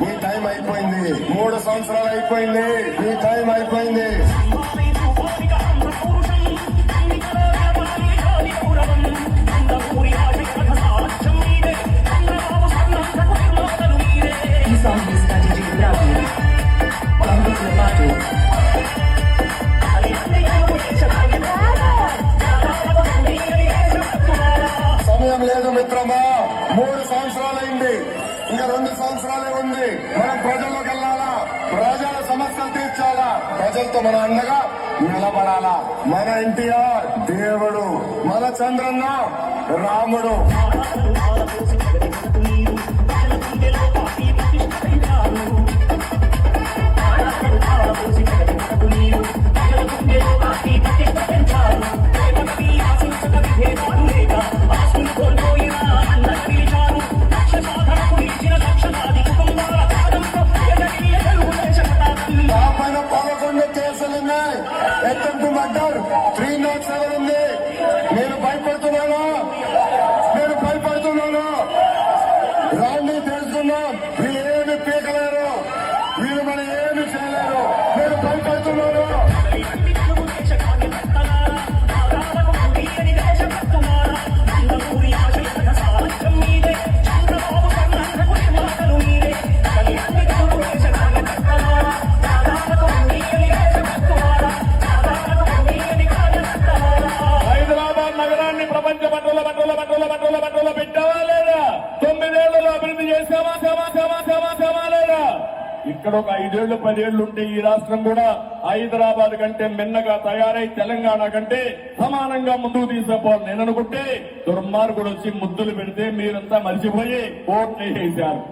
మీ time అయిపోయింది. మూడు సంవత్సరాలు అయిపోయింది. మీ టైం అయిపోయింది. సమయం లేదు మిత్రమా. మూడు సంవత్సరాలైంది ఇంకా రెండు సంవత్సరాలే ఉంది. మనం ప్రజల్లోకి వెళ్ళాలా? ప్రజల సమస్యలు తీర్చాలా? ప్రజలతో మన అండగా నిలబడాలా? మన ఎన్టీఆర్ దేవుడు మన చంద్రన్న రాముడు. నా ఎత్తు attempt murder three nought seven ఉంది. నేను భయపడుతున్నాను. నేను భయపడుతున్నాను. రాండి తెలుసుకున్నాం వీళ్ళు ఏమి పీకలేరు. వీళ్ళు మనం ఏమి చేయలేరు. నేను భయపడుతున్నాను. ఇక్కడ ఒక ఐదేళ్ళు పదేళ్ళు ఉంటే ఈ రాష్ట్రం కూడా హైదరాబాద్ కంటే మిన్నగా తయారై తెలంగాణ కంటే సమానంగా ముందుకు తీసుకుపోవాలి. నేను అనుకుంటే దుర్మార్గుడు వచ్చి ముద్దులు పెడితే మీరంతా మర్చిపోయి ఓట్లు వేసేశారు